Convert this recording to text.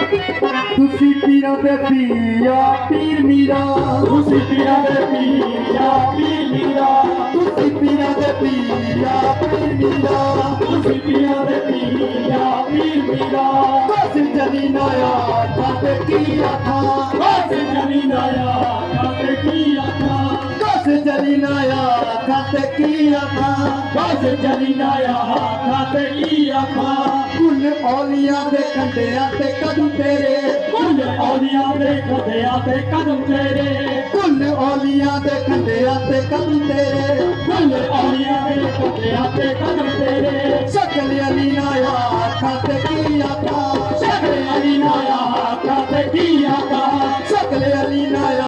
ਤੁਸੀਂ ਪੀਰਾਂ ਦੇ ਪੀਆ ਪੀਰ ਮੀਰਾ। ਤੁਸੀਂ ਪੀਰਾਂ ਦੇ ਪੀਆ ਪੀਰ ਮੀਰਾ। ਤੁਸੀਂ ਪੀਰਾਂ ਦੇ ਪੀਆ ਪੀਰ ਮੀਰਾ। ਤੁਸੀਂ ਪੀਰਾਂ ਦੇ ਪੀਆ ਪੀਰ ਮੀਰਾ। ਬਸ ਜਨੀ ਨਾਇਆ ਤੇ ਕੀ ਆਖਾਂ। ਬਸ ਜਨੀ ਨਾਇਆ ਤੇ ਕੀ ਆਖਾਂ। ਬਸ ਜਨੀ ਨਾਇਆ खात की अमा बस जरीना यहाँ खात की अमा कुल औलिया दे कंडिया ते कदम तेरे कुल ओलिया दे कंडिया आते कदम तेरे। कुल ओलिया दे कंडिया ते कदम तेरे कुल औलिया दे कंडिया ते कदम तेरे। शकल अली ना यहाँ खात की अमा शकल अली ना यहाँ खात की